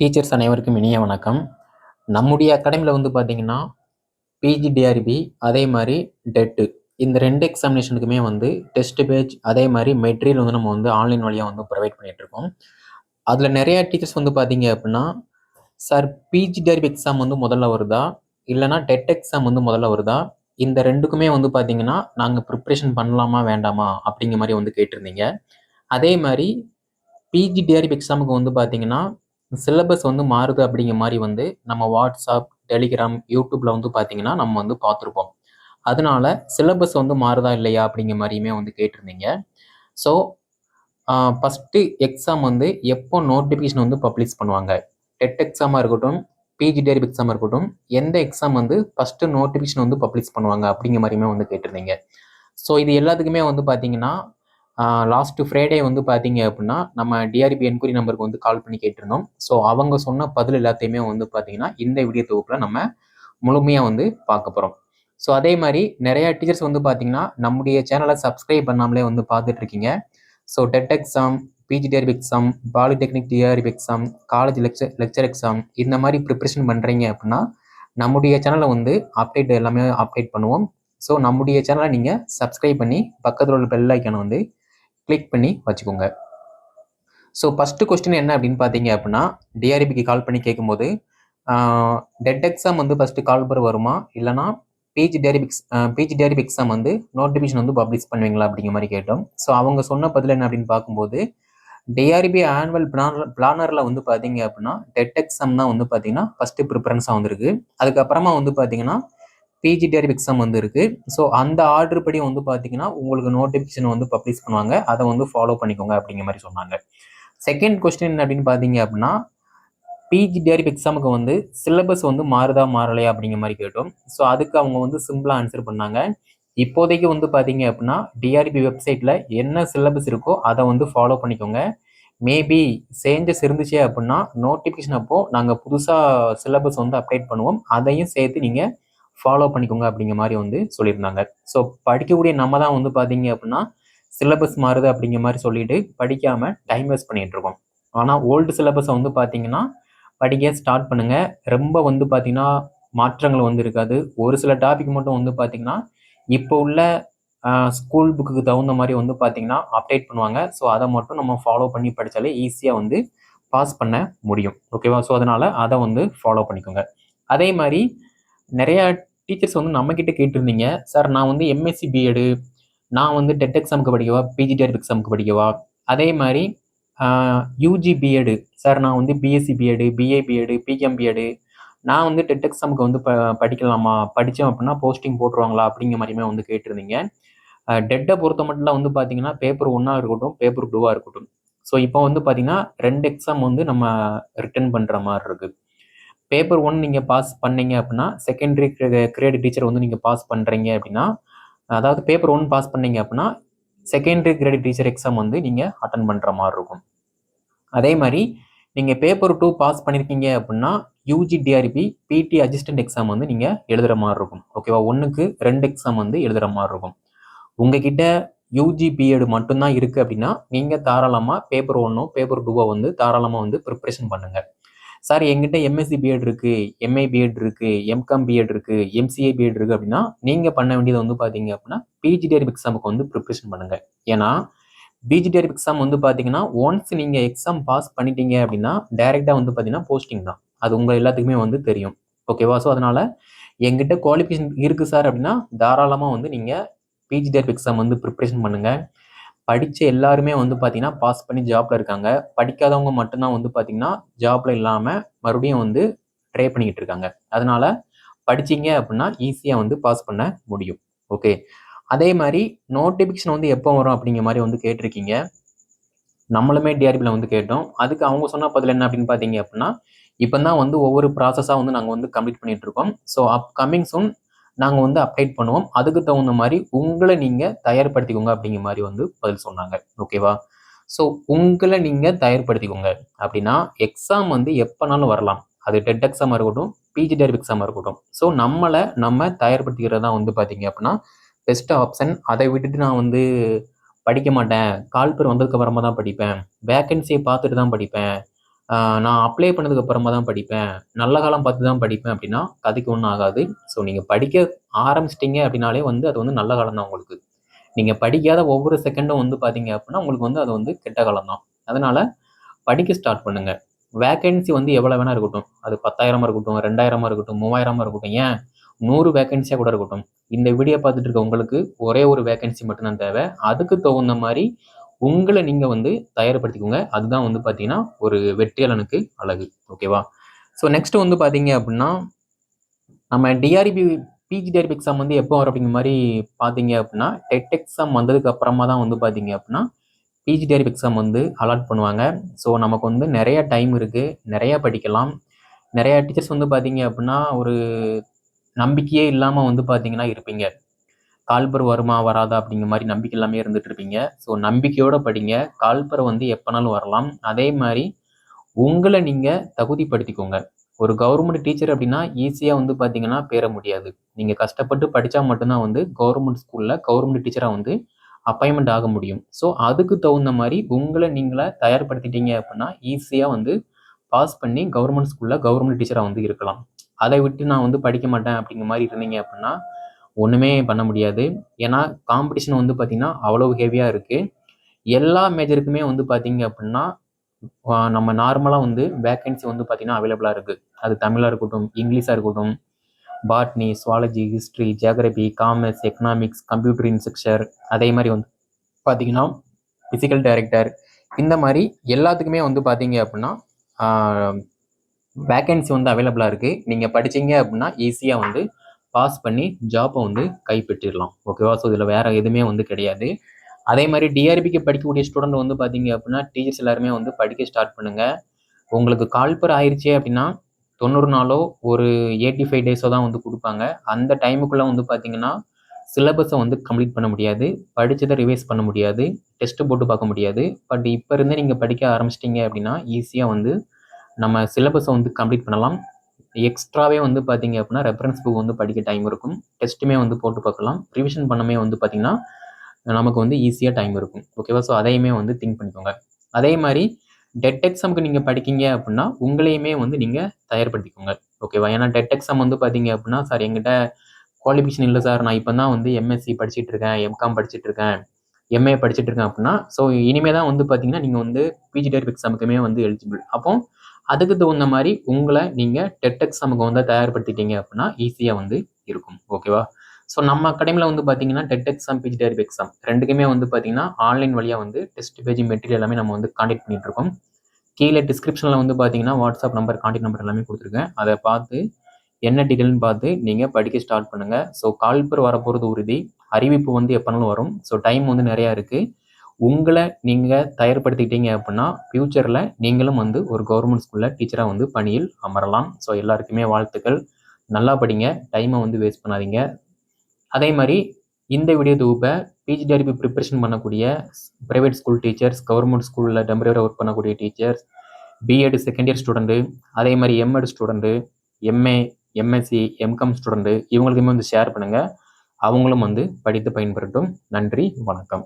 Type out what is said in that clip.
Teachers அனைவருக்கும் இனிய வணக்கம். நம்முடைய அகாடமியில் வந்து பார்த்தீங்கன்னா பிஜிடிஆர்பி அதே மாதிரி டெட்டு இந்த ரெண்டு எக்ஸாமினேஷனுக்குமே வந்து டெஸ்ட் பேஜ் அதே மாதிரி மெட்டீரியல் வந்து நம்ம வந்து ஆன்லைன் வழியாக வந்து ப்ரொவைட் பண்ணிட்டு இருக்கோம். அதில் நிறையா டீச்சர்ஸ் வந்து பார்த்தீங்க அப்படின்னா சார் பிஜி டிஆர்பி எக்ஸாம் வந்து முதல்ல வருதா? இல்லைனா டெட் எக்ஸாம் வந்து முதல்ல வருதா? இந்த ரெண்டுக்குமே வந்து பார்த்தீங்கன்னா நாங்கள் ப்ரிப்ரேஷன் பண்ணலாமா வேண்டாமா? அப்படிங்கிற மாதிரி வந்து கேட்டிருந்தீங்க. அதே மாதிரி பிஜி டிஆர்பி எக்ஸாமுக்கு வந்து பார்த்தீங்கன்னா சிலபஸ் வந்து மாறுது அப்படிங்கிற மாதிரி வந்து நம்ம வாட்ஸ்அப் டெலிகிராம் யூடியூப்பில் வந்து பார்த்தீங்கன்னா நம்ம வந்து பார்த்துருப்போம் அதனால சிலபஸ் வந்து மாறுதா இல்லையா அப்படிங்கிற மாதிரியுமே வந்து கேட்டிருந்தீங்க. ஸோ ஃபஸ்ட்டு எக்ஸாம் வந்து எப்போ நோட்டிஃபிகேஷன் வந்து பப்ளிஷ் பண்ணுவாங்க? டெட் எக்ஸாமாக இருக்கட்டும் பிஜி டெரிப் எக்ஸாமாக இருக்கட்டும் எந்த எக்ஸாம் வந்து ஃபஸ்ட்டு நோட்டிஃபிகேஷன் வந்து பப்ளிஷ் பண்ணுவாங்க அப்படிங்கிற மாதிரியுமே வந்து கேட்டிருந்தீங்க. ஸோ இது எல்லாத்துக்குமே வந்து பார்த்தீங்கன்னா லாஸ்ட் ஃப்ரைடே வந்து பார்த்தீங்க அப்படின்னா நம்ம டிஆர்பி என்கொயரி நம்பருக்கு வந்து கால் பண்ணி கேட்டிருந்தோம். ஸோ அவங்க சொன்ன பதில் எல்லாத்தையுமே வந்து பார்த்தீங்கன்னா இந்த வீடியோ தொகுப்பில் நம்ம முழுமையாக வந்து பார்க்க போகிறோம் ஸோ அதே மாதிரி நிறையா டீச்சர்ஸ் வந்து பார்த்தீங்கன்னா நம்முடைய சேனலை சப்ஸ்கிரைப் பண்ணாமலே வந்து பார்த்துட்ருக்கீங்க so TET exam PG TRB exam polytechnic TRB exam college lecturer lecturer exam இந்த மாதிரி ப்ரிப்ரேஷன் பண்ணுறீங்க அப்படின்னா நம்முடைய சேனலை வந்து அப்டேட் எல்லாமே அப்டேட் பண்ணுவோம். ஸோ நம்முடைய சேனலை நீங்கள் சப்ஸ்கிரைப் பண்ணி பக்கத்தில் உள்ள பெல் ஐக்கானை வந்து கிளிக் பண்ணி வச்சுக்கோங்க. ஸோ ஃபஸ்ட்டு கொஸ்டின் என்ன அப்படின்னு பார்த்தீங்க அப்படின்னா டிஆர்பிக்கு கால் பண்ணி கேட்கும்போது டெட் எக்ஸாம் வந்து ஃபஸ்ட்டு கால் பர் வருமா? இல்லைனா பிஜி டேரிபிக்ஸ் பிஜி டேரிப் எக்ஸாம் வந்து நோட்டிஃபிகேஷன் வந்து பப்ளிஷ் பண்ணுவீங்களா அப்படிங்கிற மாதிரி கேட்டோம். ஸோ அவங்க சொன்ன பதில் என்ன அப்படின்னு பார்க்கும்போது டிஆர்பி ஆனுவல் பிளானர் பிளானரில் வந்து பார்த்தீங்க அப்படின்னா டெட் எக்ஸாம் தான் வந்து பார்த்தீங்கன்னா ஃபஸ்ட்டு ப்ரிஃபரன்ஸாக வந்திருக்கு. அதுக்கப்புறமா வந்து பார்த்தீங்கன்னா பிஜி எக்ஸாம் வந்துருக்கு. ஸோ அந்த ஆர்டர் படி வந்து பார்த்தீங்கன்னா உங்களுக்கு நோட்டிஃபிகேஷன் வந்து பப்ளிஷ் பண்ணுவாங்க. அதை வந்து ஃபாலோ பண்ணிக்கோங்க அப்படிங்கிற மாதிரி சொன்னாங்க. செகண்ட் கொஸ்டின் என்ன அப்படின்னு பார்த்தீங்க அப்படின்னா பிஜி எக்ஸாமுக்கு வந்து சிலபஸ் வந்து மாறுதா மாறலையா அப்படிங்கிற மாதிரி கேட்டோம். ஸோ அதுக்கு அவங்க வந்து சிம்பிளாக ஆன்சர் பண்ணாங்க. இப்போதைக்கு வந்து பார்த்தீங்க அப்படின்னா டிஆர்பி வெப்சைட்டில் என்ன சிலபஸ் இருக்கோ அதை வந்து ஃபாலோ பண்ணிக்கோங்க. மேபி சேஞ்சஸ் இருந்துச்சு அப்படின்னா நோட்டிஃபிகேஷன் அப்போ நாங்கள் புதுசாக சிலபஸ் வந்து அப்டேட் பண்ணுவோம். அதையும் சேர்த்து நீங்கள் ஃபாலோ பண்ணிக்கோங்க அப்படிங்கிற மாதிரி வந்து சொல்லியிருந்தாங்க. ஸோ படிக்கக்கூடிய நம்ம தான் வந்து பார்த்தீங்க அப்படின்னா சிலபஸ் மாறுது அப்படிங்கிற மாதிரி சொல்லிட்டு படிக்காமல் டைம் வேஸ்ட் பண்ணிகிட்டு இருக்கோம். ஆனால் ஓல்டு சிலபஸை வந்து பார்த்தீங்கன்னா படிக்க ஸ்டார்ட் பண்ணுங்கள் ரொம்ப வந்து பார்த்தீங்கன்னா மாற்றங்கள் வந்து இருக்காது. ஒரு சில டாபிக் மட்டும் வந்து பார்த்தீங்கன்னா இப்போ உள்ள ஸ்கூல் புக்குக்கு தகுந்த மாதிரி வந்து பார்த்தீங்கன்னா அப்டேட் பண்ணுவாங்க. ஸோ அதை மட்டும் நம்ம ஃபாலோ பண்ணி படித்தாலே ஈஸியாக வந்து பாஸ் பண்ண முடியும். ஓகேவா ஸோ அதனால் அதை வந்து ஃபாலோ பண்ணிக்கோங்க. அதே மாதிரி நிறையா டீச்சர்ஸ் வந்து நம்மக்கிட்ட கேட்டிருந்தீங்க. சார் நான் வந்து எம்எஸ்சி பிஎடு நான் வந்து டெட் எக்ஸாமுக்கு படிக்கவா? பிஜி எக்ஸாமுக்கு படிக்கவா? அதே மாதிரி யூஜி பிஎடு சார் நான் வந்து BSc BEd BA BEd BM BEd நான் வந்து டெட் எக்ஸாமுக்கு வந்து ப படிக்கலாமா? படித்தோம் அப்படின்னா போஸ்டிங் போட்டுருவாங்களா? அப்படிங்கிற மாதிரியுமே வந்து கேட்டிருந்தீங்க. டெட்டை பொறுத்த மட்டும்லாம் வந்து பார்த்தீங்கன்னா பேப்பர் ஒன்றா இருக்கட்டும் பேப்பர் டூவாக இருக்கட்டும். ஸோ இப்போ வந்து பார்த்தீங்கன்னா ரெண்டு எக்ஸாம் வந்து நம்ம ரிட்டர்ன் பண்ணுற மாதிரி இருக்குது பேப்பர் ஒன் நீங்கள் பாஸ் பண்ணீங்க அப்படின்னா செகண்டரி கிரேட் டீச்சர் வந்து நீங்கள் பாஸ் பண்ணுறீங்க அப்படின்னா அதாவது பேப்பர் ஒன் பாஸ் பண்ணீங்க அப்படின்னா செகண்டரி கிரேட் டீச்சர் எக்ஸாம் வந்து நீங்கள் அட்டன் பண்ணுற மாதிரி இருக்கும். அதே மாதிரி நீங்கள் பேப்பர் டூ பாஸ் பண்ணியிருக்கீங்க அப்படின்னா UG TRB PT assistant exam வந்து நீங்கள் எழுதுகிற மாதிரி இருக்கும். ஓகேவா ஒன்றுக்கு ரெண்டு எக்ஸாம் வந்து எழுதுகிற மாதிரி இருக்கும். உங்ககிட்ட யூஜி பிஎட் மட்டும்தான் இருக்குது அப்படின்னா நீங்கள் தாராளமாக பேப்பர் ஒன்றும் பேப்பர் டூவோ வந்து தாராளமாக வந்து ப்ரிப்ரேஷன் பண்ணுங்கள் சார் எங்கிட்ட எம்எஸ்சி பிஎட் இருக்கு எம்ஏ பிஎட் இருக்கு எம்காம் பிஎட் இருக்கு எம்சிஏ பிஎட் இருக்கு அப்படின்னா நீங்க பண்ண வேண்டியது வந்து பாத்தீங்க அப்படின்னா பிஜிடிஆர் எக்ஸாமுக்கு வந்து ப்ரிப்ரேஷன் பண்ணுங்க. ஏன்னா பிஜிடிஆர் எக்ஸாம் வந்து பாத்தீங்கன்னா ஒன்ஸ் நீங்க எக்ஸாம் பாஸ் பண்ணிட்டீங்க அப்படின்னா டைரக்டா வந்து பாத்தீங்கன்னா போஸ்டிங் தான். அது உங்க எல்லாத்துக்குமே வந்து தெரியும். ஓகேவா ஸோ அதனால எங்கிட்ட குவாலிஃபிகேஷன் இருக்கு சார் அப்படின்னா தாராளமா வந்து நீங்க பிஜிடிஆர் எக்ஸாம் வந்து ப்ரிப்ரேஷன் பண்ணுங்க. படித்த எல்லாருமே வந்து பார்த்தீங்கன்னா பாஸ் பண்ணி ஜாப்ல இருக்காங்க. படிக்காதவங்க மட்டும்தான் வந்து பார்த்தீங்கன்னா ஜாப்ல இல்லாமல் மறுபடியும் வந்து ட்ரை பண்ணிக்கிட்டு இருக்காங்க. அதனால படிச்சிங்க அப்படின்னா ஈஸியாக வந்து பாஸ் பண்ண முடியும். ஓகே அதே மாதிரி நோட்டிஃபிகேஷன் வந்து எப்போ வரும் அப்படிங்கிற மாதிரி வந்து கேட்டிருக்கீங்க. நம்மளுமே டிஆர்பியில் வந்து கேட்டோம். அதுக்கு அவங்க சொன்ன பதில் என்ன அப்படின்னு பார்த்தீங்க அப்படின்னா இப்போ தான் வந்து ஒவ்வொரு ப்ராசஸாக வந்து நாங்கள் வந்து கம்ப்ளீட் பண்ணிட்டு இருக்கோம். ஸோ அப்கமிங் சூன் நாங்கள் வந்து அப்டேட் பண்ணுவோம். அதுக்கு தகுந்த மாதிரி உங்களை நீங்கள் தயார்படுத்திக்கோங்க அப்படிங்கிற மாதிரி வந்து பதில் சொன்னாங்க. ஓகேவா ஸோ உங்களை நீங்கள் தயார்படுத்திக்கோங்க. அப்படின்னா எக்ஸாம் வந்து எப்போனாலும் வரலாம். அது டெட் எக்ஸாமாக இருக்கட்டும் பிஜி டெர்ப் எக்ஸாமாக இருக்கட்டும். ஸோ நம்மளை நம்ம தயார்படுத்திக்கிறதா வந்து பார்த்தீங்க அப்படின்னா பெஸ்ட் ஆப்ஷன் அதை விட்டுட்டு நான் வந்து படிக்க மாட்டேன். கால் பேர் வந்ததுக்கு அப்புறமா தான் படிப்பேன். வேக்கன்சியை பார்த்துட்டு தான் படிப்பேன். நான் அப்ளை பண்ணதுக்கு அப்புறமா தான் படிப்பேன். நல்ல காலம் பார்த்து தான் படிப்பேன் அப்படின்னா கதைக்கு ஒன்றும் ஆகாது. ஸோ நீங்கள் படிக்க ஆரம்பிச்சிட்டிங்க அப்படின்னாலே வந்து அது வந்து நல்ல காலம் தான் உங்களுக்கு. நீங்கள் படிக்காத ஒவ்வொரு செகண்டும் வந்து பார்த்தீங்க அப்படின்னா உங்களுக்கு வந்து அது வந்து கெட்ட காலம் தான். அதனால் படிக்க ஸ்டார்ட் பண்ணுங்கள் வேக்கன்சி வந்து எவ்வளோ வேணா இருக்கட்டும். அது பத்தாயிரமாக இருக்கட்டும் ரெண்டாயிரமாக இருக்கட்டும் மூவாயிரமாக இருக்கட்டும். ஏன்? நூறு வேக்கன்சியாக கூட இருக்கட்டும். இந்த வீடியோ பார்த்துட்டு இருக்க உங்களுக்கு ஒரே ஒரு வேக்கன்சி மட்டும்தான் தேவை. அதுக்கு தகுந்த மாதிரி உங்களை நீங்கள் வந்து தயார்படுத்திக்கோங்க. அதுதான் வந்து பார்த்தீங்கன்னா ஒரு வெற்றியாளனுக்கு அழகு. ஓகேவா ஸோ நெக்ஸ்ட் வந்து பார்த்தீங்க அப்படின்னா நம்ம டிஆர்பி பிஜிடிஆர்பி எக்ஸாம் வந்து எப்போ வரும் அப்படிங்கிற மாதிரி பார்த்தீங்க அப்படின்னா டெட் எக்ஸாம் வந்ததுக்கு அப்புறமா தான் வந்து பார்த்தீங்க அப்படின்னா பிஜிடிஆர்பி எக்ஸாம் வந்து அலாட் பண்ணுவாங்க. ஸோ நமக்கு வந்து நிறைய டைம் இருக்குது நிறையா படிக்கலாம். நிறையா டீச்சர்ஸ் வந்து பார்த்தீங்க அப்படின்னா ஒரு நம்பிக்கையே இல்லாமல் வந்து பார்த்தீங்கன்னா இருப்பீங்க. கால்பர் வருமா வராதா அப்படிங்கிற மாதிரி நம்பிக்கை எல்லாமே இருந்துட்டு இருப்பீங்க. ஸோ நம்பிக்கையோட படிங்க. கால்பரை வந்து எப்போனாலும் வரலாம். அதே மாதிரி உங்களை நீங்கள் தகுதிப்படுத்திக்கோங்க. ஒரு கவர்மெண்ட் டீச்சர் அப்படின்னா ஈஸியாக வந்து பார்த்தீங்கன்னா பேர முடியாது. நீங்கள் கஷ்டப்பட்டு படித்தா மட்டும்தான் வந்து கவர்மெண்ட் ஸ்கூலில் கவர்மெண்ட் டீச்சராக வந்து அப்பாயின்மெண்ட் ஆக முடியும். ஸோ அதுக்கு தகுந்த மாதிரி உங்களை நீங்களே தயார்படுத்திட்டீங்க அப்படின்னா ஈஸியாக வந்து பாஸ் பண்ணி கவர்மெண்ட் ஸ்கூலில் கவர்மெண்ட் டீச்சராக வந்து இருக்கலாம். அதை விட்டு நான் வந்து படிக்க மாட்டேன் அப்படிங்கிற மாதிரி இருந்தீங்க அப்படின்னா ஒன்றுமே பண்ண முடியாது. ஏன்னா காம்படிஷன் வந்து பார்த்திங்கன்னா அவ்வளோ ஹெவியாக இருக்குது எல்லா மேஜருக்குமே வந்து பார்த்தீங்க அப்படின்னா நம்ம நார்மலாக வந்து வேக்கன்சி வந்து பார்த்திங்கன்னா அவைலபிளாக இருக்குது அது தமிழாக இருக்கட்டும் இங்கிலீஷாக இருக்கட்டும் botany zoology history geography commerce economics computer instructor அதே மாதிரி வந்து பார்த்திங்கன்னா ஃபிசிக்கல் டைரக்டர் இந்த மாதிரி எல்லாத்துக்குமே வந்து பார்த்தீங்க அப்படின்னா வேக்கன்சி வந்து அவைலபிளாக இருக்குது நீங்கள் படிச்சீங்க அப்படின்னா ஈஸியாக வந்து பாஸ் பண்ணி ஜாப்பை வந்து கைப்பற்றிடலாம். ஓகேவா ஸோ இதில் வேறு எதுவுமே வந்து கிடையாது. அதே மாதிரி டிஆர்பிக்கு படிக்கக்கூடிய ஸ்டூடெண்ட் வந்து பார்த்தீங்க அப்படின்னா டீச்சர்ஸ் எல்லாருமே வந்து படிக்க ஸ்டார்ட் பண்ணுங்கள் உங்களுக்கு கால்பர் ஆயிடுச்சு அப்படின்னா தொண்ணூறு நாளோ ஒரு எயிட்டி ஃபைவ் டேஸோ தான் வந்து கொடுப்பாங்க. அந்த டைமுக்குள்ளே வந்து பார்த்தீங்கன்னா சிலபஸை வந்து கம்ப்ளீட் பண்ண முடியாது. படித்ததை ரிவைஸ் பண்ண முடியாது. டெஸ்ட்டு போட்டு பார்க்க முடியாது. பட் இப்போ இருந்தே நீங்கள் படிக்க ஆரம்பிச்சிட்டிங்க அப்படின்னா ஈஸியாக வந்து நம்ம சிலபஸை வந்து கம்ப்ளீட் பண்ணலாம். எக்ஸ்ட்ராவே வந்து பார்த்தீங்க அப்படின்னா ரெஃபரன்ஸ் புக் வந்து படிக்க டைம் இருக்கும். டெஸ்ட்டுமே வந்து போட்டு பார்க்கலாம். ரிவிஷன் பண்ணமே வந்து பார்த்திங்கன்னா நமக்கு வந்து ஈஸியாக டைம் இருக்கும். ஓகேவா ஸோ அதையுமே வந்து திங்க் பண்ணிக்கோங்க. அதே மாதிரி டெட் எக்ஸாமுக்கு நீங்கள் படிக்கீங்க அப்படின்னா உங்களையுமே வந்து நீங்கள் தயார்படுத்திக்கோங்க. ஓகேவா ஏன்னா டெட் எக்ஸாம் வந்து பார்த்தீங்க அப்படின்னா சார் எங்கிட்ட குவாலிஃபிகேஷன் இல்லை சார் நான் இப்போ தான் வந்து எம்எஸ்சி படிச்சுட்டு இருக்கேன் எம்காம் படிச்சுட்டு இருக்கேன். எம்ஏ படிச்சுட்டு இருக்கேன் அப்படின்னா ஸோ இனிமேல் தான் வந்து பார்த்தீங்கன்னா நீங்கள் வந்து பிஜி டெர்ப் எக்ஸாமுக்குமே வந்து எலிஜிபிள் அப்போ அதுக்கு தகுந்த மாதிரி உங்களை நீங்கள் டெட் நமக்கு வந்து தயார்படுத்திட்டீங்க அப்படின்னா ஈஸியாக வந்து இருக்கும். ஓகேவா ஸோ நம்ம அகாடமியில் வந்து பார்த்தீங்கன்னா TET exam PG TRB exam ரெண்டுக்குமே வந்து பார்த்தீங்கன்னா ஆன்லைன் வழியாக வந்து டெஸ்ட் பேஜ் மெட்டீரியல் எல்லாமே நம்ம வந்து காண்டாக்ட் பண்ணிட்டு இருக்கோம். கீழே டிஸ்கிரிப்ஷனில் வந்து பார்த்தீங்கன்னா வாட்ஸ்அப் நம்பர் காண்டாக்ட் நம்பர் எல்லாமே கொடுத்துருக்கேன். அதை பார்த்து என்ன டீட்டெயில்னு பார்த்து நீங்கள் படிக்க ஸ்டார்ட் பண்ணுங்கள் ஸோ கால்பர் வரப்போகிறது உறுதி. அறிவிப்பு வந்து எப்போனாலும் வரும். ஸோ டைம் வந்து நிறையா இருக்குது உங்களை நீங்கள் தயார்படுத்திக்கிட்டீங்க அப்படின்னா ஃப்யூச்சரில் நீங்களும் வந்து ஒரு கவர்மெண்ட் ஸ்கூலில் டீச்சராக வந்து பணியில் அமரலாம். ஸோ எல்லாருக்குமே வாழ்த்துக்கள். நல்லா படிங்க. டைமை வந்து வேஸ்ட் பண்ணாதீங்க. அதே மாதிரி இந்த வீடியோ தொகுப்பை பிஜிடிஆர்பி ப்ரிப்பரேஷன் பண்ணக்கூடிய ப்ரைவேட் ஸ்கூல் டீச்சர்ஸ் கவர்மெண்ட் ஸ்கூலில் டெம்பரவரியாக ஒர்க் பண்ணக்கூடிய teachers BEd second year student அதே மாதிரி MEd student MA MSc MCom student இவங்களுக்குமே வந்து ஷேர் பண்ணுங்கள் அவங்களும் வந்து படித்து பயன்பெறட்டும். நன்றி வணக்கம்.